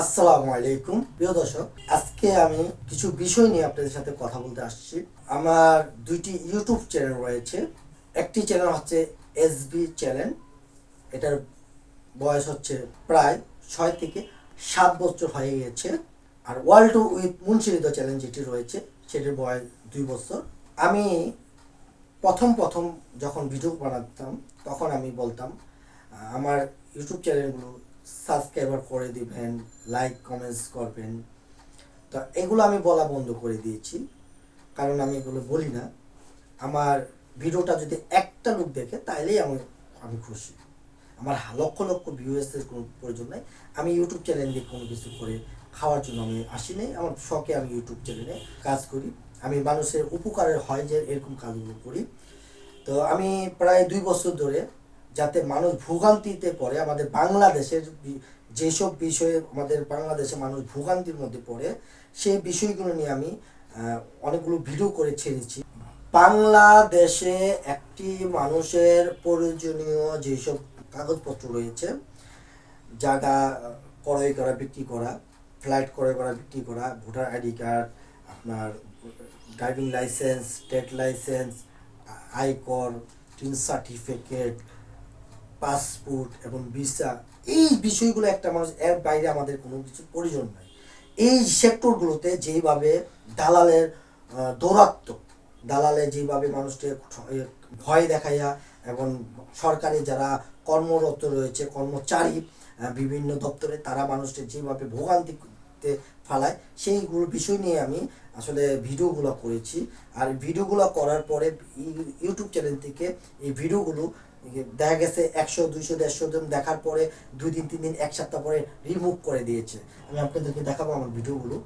আসসালামু আলাইকুম, প্রিয় দর্শক। আজকে আমি কিছু বিষয় নিয়ে আপনাদের সাথে কথা বলতে আসছি। আমার দুইটি ইউটিউব চ্যানেল রয়েছে। একটি চ্যানেল হচ্ছে এসবি চ্যানেল। এটার বয়স হচ্ছে প্রায় ছয় থেকে সাত বছর হয়ে গেছে। আর ওয়ার্ল্ড টু উইথ মুন্সিরিত চ্যানেল যেটি রয়েছে, সেটির বয়স দুই বছর। আমি প্রথম প্রথম যখন ভিডিও বানাতাম, তখন আমি বলতাম, আমার ইউটিউব চ্যানেলগুলো সাবস্ক্রাইবার করে দিবেন লাইক কমেন্টস করবেন। তো এগুলো আমি বলা বন্ধ করে দিয়েছি, কারণ আমি এগুলো বলি না। আমার ভিডিওটা যদি একটা লোক দেখে, তাইলেই আমি আমি খুশি। আমার লক্ষ লক্ষ ভিউয়ার্সের কোনো প্রয়োজন নাই। আমি ইউটিউব চ্যানেল দিয়ে কোনো কিছু করে খাওয়ার জন্য আমি আসি নাই। আমার শখে আমি ইউটিউব চ্যানেলে কাজ করি। আমি মানুষের উপকারের হয় যে এরকম কাজগুলো করি। তো আমি প্রায় দুই বছর ধরে যাতে মানুষ ভোগান্তিতে পড়ে, আমাদের বাংলাদেশের যেসব বিষয়ে আমাদের বাংলাদেশে মানুষ ভোগান্তির মধ্যে পড়ে, সেই বিষয়গুলো নিয়ে আমি অনেকগুলো ভিডিও করে ছেড়েছি। বাংলাদেশে একটি মানুষের প্রয়োজনীয় যেসব কাগজপত্র রয়েছে, জায়গা, ক্রয় করা, বিক্রি করা, ফ্লাইট ক্রয় করা, বিক্রি করা, ভোটার আইডি কার্ড, আপনার ড্রাইভিং লাইসেন্স ট্রেড লাইসেন্স আয়কর, টিন সার্টিফিকেট পাসপোর্ট এবং ভিসা, এই বিষয়গুলো একটা মানুষ এর বাইরে আমাদের কোনো কিছু প্রয়োজন নাই। এই সেক্টরগুলোতে যেইভাবে দালালের দৌরাত্ম দালালে যেভাবে মানুষকে ভয় দেখাইয়া এবং সরকারি যারা কর্মরত রয়েছে, কর্মচারী বিভিন্ন দপ্তরে তারা মানুষকে যেভাবে ভোগান্তিতে ফালায়। সেইগুলো বিষয় নিয়ে আমি আসলে ভিডিওগুলো করেছি। আর ভিডিওগুলো করার পরে ইউটিউব চ্যানেল থেকে এই ভিডিওগুলো দেখা গেছে একশো, দুইশো, দেড়শো জন দেখার পরে দুই দিন, তিন দিন, এক সপ্তাহ পরে রিমুভ করে দিয়েছে। আমি আপনাদেরকে দেখাবো আমার ভিডিওগুলো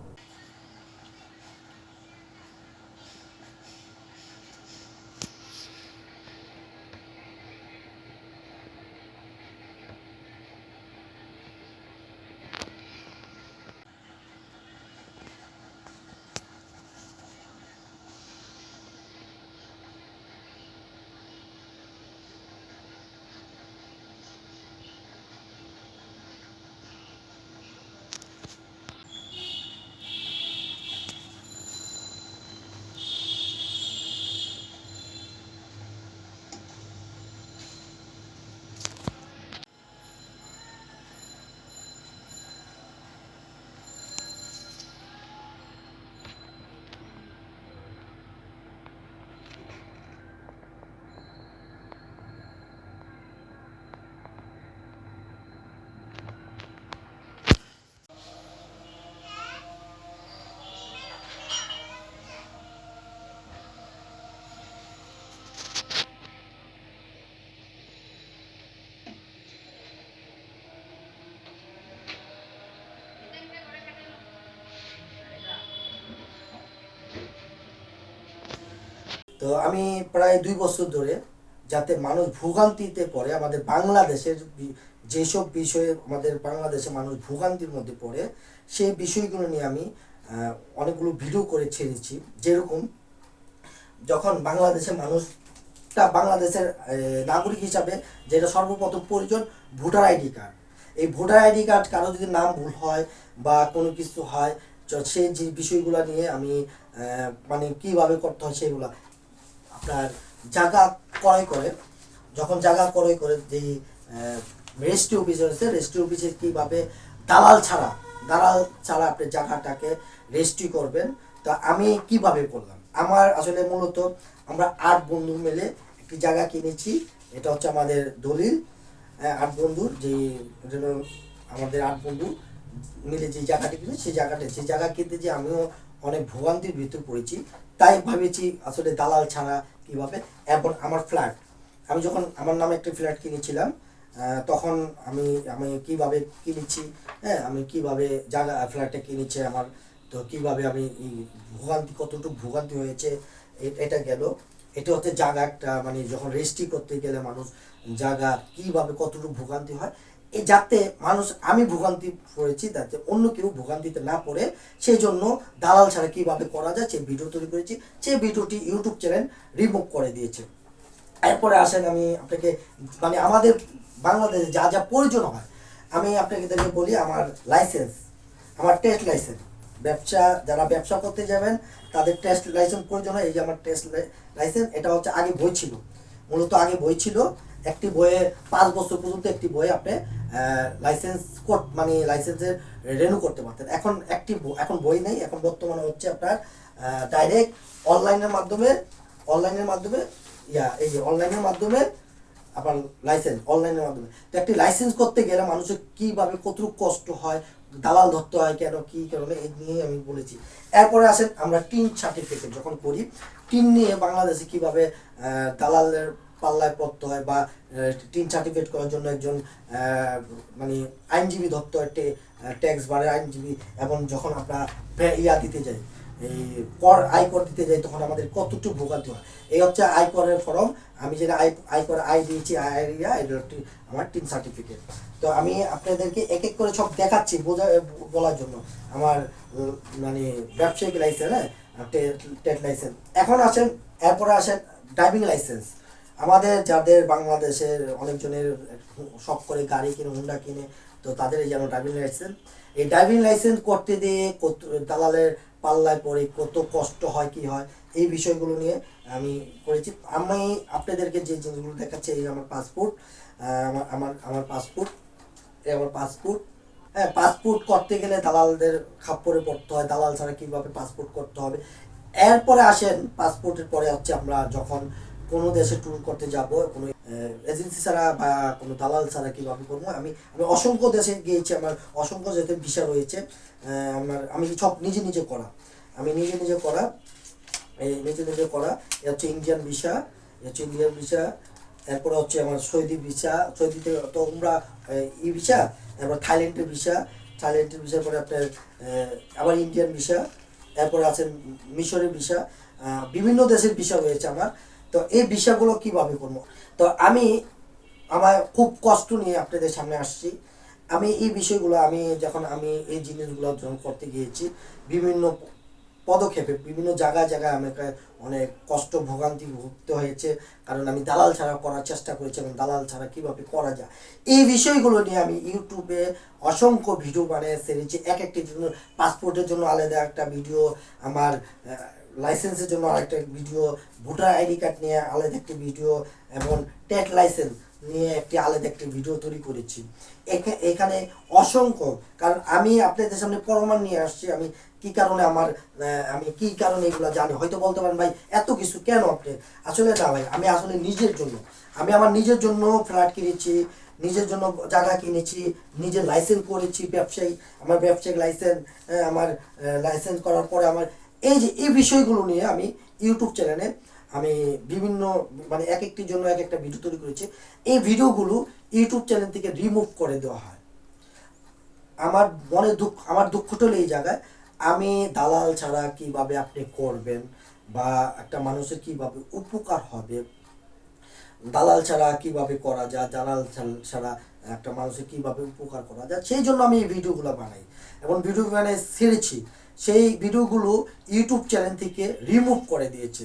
তো আমি প্রায় দুই বছর ধরে যাতে মানুষ ভোগান্তিতে পড়ে, আমাদের বাংলাদেশের যেসব বিষয়ে আমাদের বাংলাদেশে মানুষ ভোগান্তির মধ্যে পড়ে, সেই বিষয়গুলো নিয়ে আমি অনেকগুলো ভিডিও করে ছেড়েছি। যেরকম যখন বাংলাদেশের মানুষটা বাংলাদেশের নাগরিক হিসাবে যেটা সর্বপ্রথম প্রয়োজন, ভোটার আইডি কার্ড। এই ভোটার আইডি কার্ড কারও যদি নাম ভুল হয় বা কোনো কিছু হয় সেই যে বিষয়গুলো নিয়ে আমি মানে কীভাবে করতে হয় সেগুলো আপনার জায়গা ক্রয় করে, যখন জায়গা ক্রয় করে যে রেজিস্ট্রি অফিস রয়েছে রেজিস্ট্রি অফিসে কীভাবে দালাল ছাড়া দালাল ছাড়া আপনি জায়গাটাকে রেজিস্ট্রি করবেন, তা আমি কীভাবে করলাম? আমার আসলে মূলত আমরা আট বন্ধু মিলে একটি জায়গা কিনেছি, এটা হচ্ছে আমাদের দলিল। আট বন্ধুর যে আমাদের আট বন্ধু মিলে যে জায়গাটি কিনে সেই জায়গাটা সেই জায়গা কিনতে যে আমিও অনেক ভোগান্তির ভিতর পড়েছি। তাই ভেবেছি আসলে দালাল ছাড়া কীভাবে? এবং আমার ফ্ল্যাট আমি যখন আমার নামে একটা ফ্ল্যাট কিনেছিলাম তখন আমি আমি কীভাবে কিনেছি? হ্যাঁ আমি কীভাবে জায়গা ফ্ল্যাটটা কিনেছি আমার? তো কীভাবে আমি ভোগান্তি, কতটুকু ভোগান্তি হয়েছে এটা গেল। এটা হচ্ছে জায়গা একটা মানে যখন রেজিস্ট্রি করতে গেলে মানুষ জায়গা কীভাবে কতটুকু ভোগান্তি হয় যাতে মানুষ, আমি ভোগান্তি পড়েছি যাতে অন্য কেউ ভোগান্তিতে না পড়ে, সেই জন্য দালাল ছাড়া কীভাবে করা যায়, সেই ভিডিও তৈরি করেছি। সেই ভিডিওটি ইউটিউব চ্যানেল রিমুভ করে দিয়েছে। এরপরে আসেন আমি আপনাকে মানে আমাদের বাংলাদেশে যা যা প্রয়োজন হয়, আমি আপনাকে বলি আমার লাইসেন্স আমার টেস্ট লাইসেন্স ব্যবসা, যারা ব্যবসা করতে যাবেন, তাদের টেস্ট লাইসেন্স প্রয়োজন হয়। এই যে আমার টেস্ট লাইসেন্স এটা হচ্ছে আগে বই ছিল। মূলত আগে বই ছিল। একটি বইয়ে পাঁচ বছর পর্যন্ত একটি বই আপনি লাইসেন্স কোড মানে লাইসেন্সের রেনু করতে পারতেন। এখন একটি এখন বই নেই, এখন বর্তমানে হচ্ছে আপনার ডাইরেক্ট অনলাইনের মাধ্যমে অনলাইনের মাধ্যমে, ইয়া, এই যে অনলাইনের মাধ্যমে আপনার লাইসেন্স অনলাইনের মাধ্যমে। তো একটি লাইসেন্স করতে গেলে মানুষের কীভাবে, কতটুকু কষ্ট হয়, দালাল ধরতে হয় কেন, কী কারণে এই নিয়ে আমি বলেছি। এরপরে আসেন আমরা টিন সার্টিফিকেট যখন করি, টিন নিয়ে বাংলাদেশে কীভাবে দালালের পাল্লায় পড়তে হয় বা টিন সার্টিফিকেট করার জন্য একজন মানে আইনজীবী ধরতে হয় ট্যাক্স বাড়ে আইনজীবী, এবং যখন আমরা ইয়া দিতে যাই, এই কর, আয়কর দিতে যাই, তখন আমাদের কতটুকু ভোগান্তি হয়। এই হচ্ছে আয়করের ফর্ম। আমি যেটা আয়, আয়কর আয় দিয়েছি আইডিয়া এটা হচ্ছে আমার টিন সার্টিফিকেট তো আমি আপনাদেরকে এক এক করে সব দেখাচ্ছি বোঝা, বলার জন্য। আমার মানে ব্যবসায়িক লাইসেন্স হ্যাঁ টেট লাইসেন্স এখন আসেন, এরপরে আসেন ড্রাইভিং লাইসেন্স আমাদের যাদের বাংলাদেশের অনেকজনের শখ করে গাড়ি কিনে হুন্ডা কিনে, তো তাদের এই যেন ড্রাইভিং লাইসেন্স এই ড্রাইভিং লাইসেন্স করতে দিয়ে কত দালালের পাল্লায় পড়ে কত কষ্ট হয়, কি হয়, এই বিষয়গুলো নিয়ে আমি করেছি। আমি আপনাদেরকে যে জিনিসগুলো দেখাচ্ছি, এই আমার পাসপোর্ট আমার আমার আমার পাসপোর্ট এই আমার পাসপোর্ট হ্যাঁ পাসপোর্ট করতে গেলে দালালদের খাপ্পরে পড়তে হয়, দালাল ছাড়া কীভাবে পাসপোর্ট করতে হবে। এরপরে আসেন পাসপোর্টের পরে হচ্ছে আমরা যখন কোনো দেশে ট্যুর করতে যাব, কোনো এজেন্সি ছাড়া বা কোনো দালাল ছাড়া কীভাবে করব? আমি আমি অসংখ্য দেশে গিয়েছি, আমার অসংখ্য যেতে ভিসা রয়েছে আমার, আমি সব নিজে নিজে করা। আমি নিজে নিজে করা নিজে নিজে করা, এ হচ্ছে ইন্ডিয়ান ভিসা এ হচ্ছে ইন্ডিয়ান ভিসা এরপরে হচ্ছে আমার সৌদি ভিসা সৌদিতে তো আমরা ই ভিসা এরপর থাইল্যান্ডের ভিসা থাইল্যান্ডের ভিসার পরে আপনার আবার ইন্ডিয়ান ভিসা এরপরে আছে মিশরের ভিসা বিভিন্ন দেশের ভিসা রয়েছে আমার। তো এই বিষয়গুলো কীভাবে করব? তো আমি আমার খুব কষ্ট নিয়ে আপনাদের সামনে আসছি। আমি এই বিষয়গুলো আমি যখন আমি এই জিনিসগুলো যখন করতে গিয়েছি, বিভিন্ন পদক্ষেপে, বিভিন্ন জায়গায় জায়গায় আমাকে অনেক কষ্ট, ভোগান্তি ভুগতে হয়েছে। কারণ আমি দালাল ছাড়া করার চেষ্টা করেছি এবং দালাল ছাড়া কীভাবে করা যায়? এই বিষয়গুলো নিয়ে আমি ইউটিউবে অসংখ্য ভিডিও বানিয়ে সেরেছি এক একটি জন্য পাসপোর্টের জন্য আলাদা একটা ভিডিও আমার লাইসেন্সের জন্য আরেকটা ভিডিও ভোটার আইডি কার্ড নিয়ে আলাদা একটি ভিডিও এবং টেট লাইসেন্স নিয়ে একটি আলাদা একটি ভিডিও তৈরি করেছি। এখা- এখানে অসংখ্য, কারণ আমি আপনাদের সামনে প্রমাণ নিয়ে আসছি, আমি কি কারণে আমার আমি কি কারণে এগুলো জানি, হয়তো বলতে পারেন ভাই, এত কিছু কেন আপনি? আসলে না ভাই, আমি আসলে নিজের জন্য, আমি আমার নিজের জন্য ফ্ল্যাট কিনেছি, নিজের জন্য জায়গা কিনেছি নিজের লাইসেন্স করেছি ব্যবসায়ী, আমার ব্যবসায়িক লাইসেন্স আমার লাইসেন্স করার পরে আমার এই যে, এই বিষয়গুলো নিয়ে আমি ইউটিউব চ্যানেলে আমি বিভিন্ন মানে এক একটির জন্য এক একটা ভিডিও তৈরি করেছি। এই ভিডিওগুলো ইউটিউব চ্যানেল থেকে রিমুভ করে দেওয়া হয়। আমার মনে দুঃখ, আমার দুঃখটা হলো এই জায়গায়, আমি দালাল ছাড়া কীভাবে আপনি করবেন বা একটা মানুষের কীভাবে উপকার হবে? দালাল ছাড়া কীভাবে করা যায়? দালাল ছাড়া- একটা মানুষের কীভাবে উপকার করা যায়? সেই জন্য আমি এই ভিডিওগুলো বানাই। এবং ভিডিও বানিয়ে ছেড়েছি। সেই ভিডিওগুলো ইউটিউব চ্যানেল থেকে রিমুভ করে দিয়েছে।